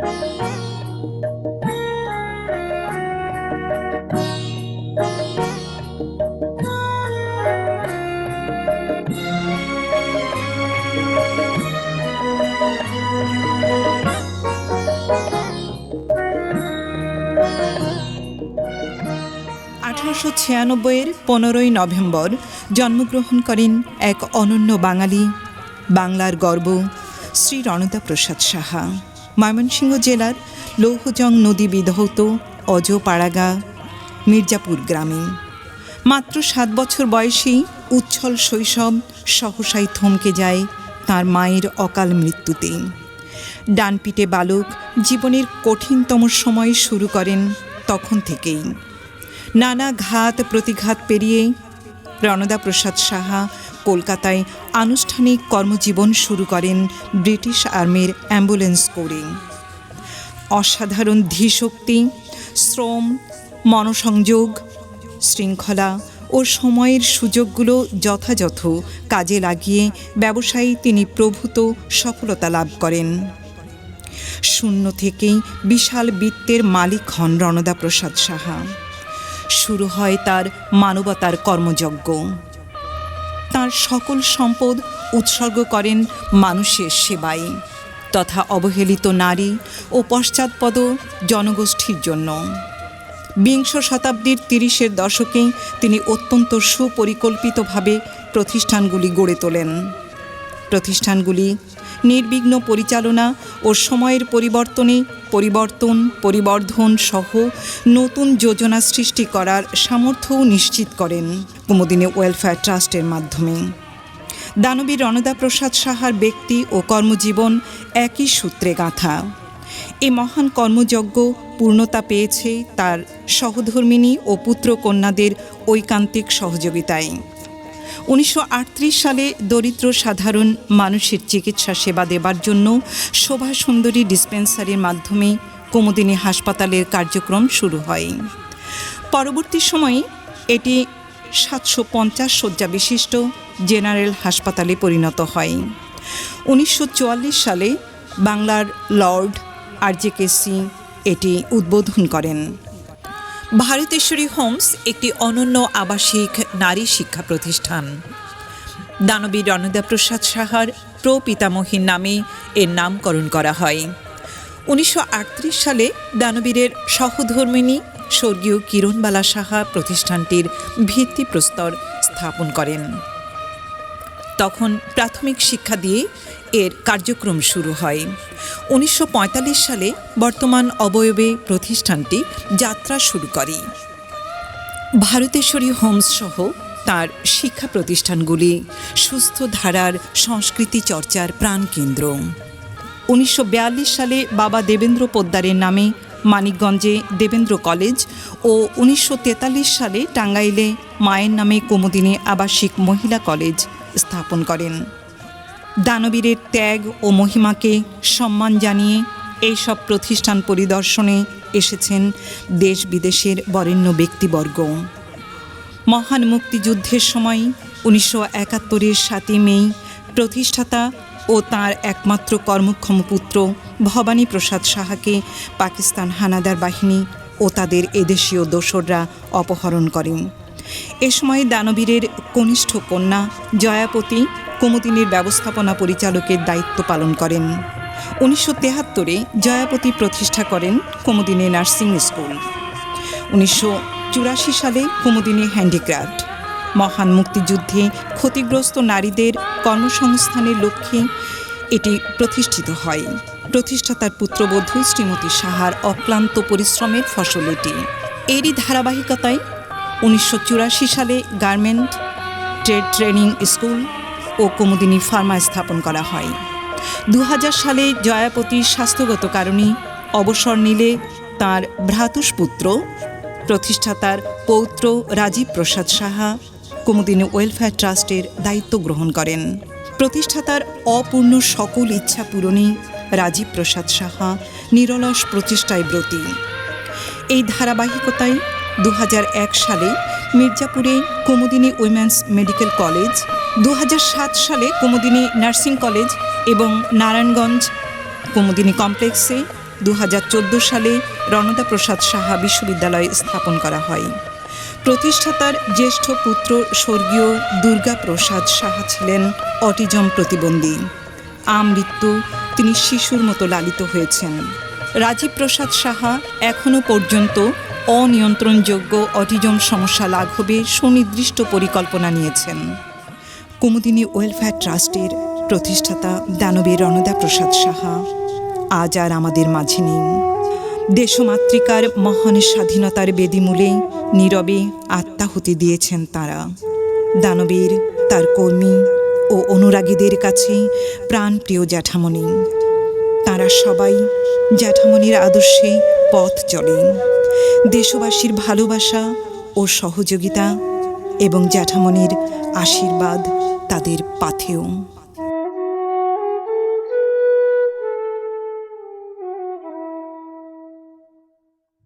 আঠারোশো ছিয়ানব্বইয়ের পনেরোই নভেম্বর জন্মগ্রহণ করেন এক অনন্য বাঙালি, বাংলার গর্ব, শ্রী রণদা প্রসাদ সাহা। ময়মনসিংহ জেলার লৌহজং নদী বিধৌত অজপাড়াগা, মির্জাপুর গ্রামে। মাত্র সাত বছর বয়সেই উচ্ছল শৈশব সহসাই থমকে যায় তার মায়ের অকাল মৃত্যুতে। ডানপিটে বালক জীবনের কঠিনতম সময় শুরু করেন তখন থেকেই। নানা ঘাত প্রতিঘাত পেরিয়ে রণদা প্রসাদ সাহা কলকাতায় আনুষ্ঠানিক কর্মজীবন শুরু করেন ব্রিটিশ আর্মির অ্যাম্বুলেন্স কোরে। অসাধারণ ধীশক্তি শ্রম, মনসংযোগ, শৃঙ্খলা ও সময়ের সুযোগগুলো যথাযথ কাজে লাগিয়ে ব্যবসায়ী তিনি প্রভূত সফলতা লাভ করেন। শূন্য থেকেই বিশাল বৃত্তের মালিক হন রণদা প্রসাদ সাহা। শুরু হয় তার মানবতার কর্মযজ্ঞ। তার সকল সম্পদ উৎসর্গ করেন মানুষের সেবায়, তথা অবহেলিত নারী ও পশ্চাৎপদ জনগোষ্ঠীর জন্য। বিংশ শতাব্দীর তিরিশের দশকে তিনি অত্যন্ত সুপরিকল্পিতভাবে প্রতিষ্ঠানগুলি গড়ে তোলেন। প্রতিষ্ঠানগুলি নির্বিঘ্ন পরিচালনা ও সময়ের পরিবর্তনে পরিবর্তন, পরিবর্ধন সহ নতুন যোজনা সৃষ্টি করার সামর্থ্যও নিশ্চিত করেন কুমুদিনী ওয়েলফেয়ার ট্রাস্টের মাধ্যমে। দানবীর রণদা প্রসাদ সাহার ব্যক্তি ও কর্মজীবন একই সূত্রে গাঁথা। এ মহান কর্মযজ্ঞ পূর্ণতা পেয়েছে তার সহধর্মিনী ও পুত্র কন্যাদের ঐকান্তিক সহযোগিতায়। উনিশশো আটত্রিশ সালে দরিদ্র সাধারণ মানুষের চিকিৎসা সেবা দেবার জন্য শোভা সুন্দরী ডিসপেন্সারির মাধ্যমে কুমুদিনী হাসপাতালের কার্যক্রম শুরু হয়। পরবর্তী সময়ে এটি সাতশো পঞ্চাশ শয্যা বিশিষ্ট জেনারেল হাসপাতালে পরিণত হয়। উনিশশো চুয়াল্লিশ সালে বাংলার লর্ড আরজেকে সিং এটি উদ্বোধন করেন। ভারতেশ্বরী হোমস একটি অনন্য আবাসিক নারী শিক্ষা প্রতিষ্ঠান। দানবী রণদা প্রসাদ সাহার প্রপিতামহীর নামে এর নামকরণ করা হয়। উনিশশো আটত্রিশ সালে দানবীরের সহধর্মিনী স্বর্গীয় কিরণবালা সাহা প্রতিষ্ঠানটির ভিত্তিপ্রস্তর স্থাপন করেন। তখন প্রাথমিক শিক্ষা দিয়ে এর কার্যক্রম শুরু হয়। উনিশশো পঁয়তাল্লিশ সালে বর্তমান অবয়বে প্রতিষ্ঠানটি যাত্রা শুরু করে। ভারতেশ্বরী হোমস সহ তার শিক্ষা প্রতিষ্ঠানগুলি সুস্থ ধারার সংস্কৃতি চর্চার প্রাণকেন্দ্র। উনিশশো বিয়াল্লিশ সালে বাবা দেবেন্দ্র পোদ্দারের নামে মানিকগঞ্জে দেবেন্দ্র কলেজ ও উনিশশো তেতাল্লিশ সালে টাঙ্গাইলে মায়ের নামে কুমুদিনী আবাসিক মহিলা কলেজ স্থাপন করেন। দানবীরের ত্যাগ ও মহিমাকে সম্মান জানিয়ে এইসব প্রতিষ্ঠান পরিদর্শনে এসেছেন দেশ বিদেশের বরেণ্য ব্যক্তিবর্গ। মহান মুক্তিযুদ্ধের সময় উনিশশো একাত্তরের সাতই মে প্রতিষ্ঠাতা ও তার একমাত্র কর্মক্ষম পুত্র ভবানী প্রসাদ সাহাকে পাকিস্তান হানাদার বাহিনী ও তাদের এদেশীয় দোসররা অপহরণ করেন। এ সময় দানবীরের কনিষ্ঠ কন্যা জয়াপতি কুমুদিনীর ব্যবস্থাপনা পরিচালকের দায়িত্ব পালন করেন। উনিশশো তেহাত্তরে জয়াপতি প্রতিষ্ঠা করেন কুমুদিনী নার্সিং স্কুল। উনিশশো চুরাশি সালে কুমুদিনী হ্যান্ডিক্রাফট। মহান মুক্তিযুদ্ধে ক্ষতিগ্রস্ত নারীদের কর্মসংস্থানের লক্ষ্যে এটি প্রতিষ্ঠিত হয়। প্রতিষ্ঠাতার পুত্রবধূ শ্রীমতী সাহার অক্লান্ত পরিশ্রমের ফসল এটি। এরই ধারাবাহিকতায় উনিশশো চুরাশি সালে গার্মেন্ট, ট্রেড ট্রেনিং স্কুল ও কুমুদিনী ফার্মা স্থাপন করা হয়। দু হাজার সালে জয়াপতির স্বাস্থ্যগত কারণে অবসর নিলে তার ভ্রাতুষ্পুত্র, প্রতিষ্ঠাতার পৌত্র রাজীব প্রসাদ সাহা কুমুদিনী ওয়েলফেয়ার ট্রাস্টের দায়িত্ব গ্রহণ করেন। প্রতিষ্ঠাতার অপূর্ণ সকল ইচ্ছা পূরণে রাজীব প্রসাদ সাহা নিরলস প্রচেষ্টায় ব্রতী। এই ধারাবাহিকতায় দু হাজার এক সালে মির্জাপুরে কুমুদিনী উইমেন্স মেডিকেল কলেজ দু হাজার সাত সালে কুমুদিনী নার্সিং কলেজ এবং নারায়ণগঞ্জ কুমুদিনী কমপ্লেক্সে দু হাজার চোদ্দ সালে রণদা প্রসাদ সাহা বিশ্ববিদ্যালয় স্থাপন করা হয়। প্রতিষ্ঠাতার জ্যেষ্ঠ পুত্র স্বর্গীয় দুর্গা প্রসাদ সাহা ছিলেন অটিজম প্রতিবন্ধী। আমৃত্যু তিনি শিশুর মতো লালিত হয়েছেন। রাজীব প্রসাদ সাহা এখনও পর্যন্ত অনিয়ন্ত্রণযোগ্য অটিজম সমস্যা লাঘবে সুনির্দিষ্ট পরিকল্পনা নিয়েছেন। কুমুদিনী ওয়েলফেয়ার ট্রাস্টের প্রতিষ্ঠাতা দানবীর রণদা প্রসাদ সাহা। আজ আর আমাদের মাঝে নেই। দেশমাতৃকার মহান স্বাধীনতার বেদিমূলে নীরবে আত্মাহুতি দিয়েছেন তারা। দানবীর, তার কর্মী ও অনুরাগীদের কাছে প্রাণপ্রিয় জ্যাঠামণি। তারা সবাই জ্যাঠামণির আদর্শে পথ চলেন দেশবাসীর ভালোবাসা ও সহযোগিতা এবং জ্যাঠামনির আশীর্বাদ তাদের পাথেও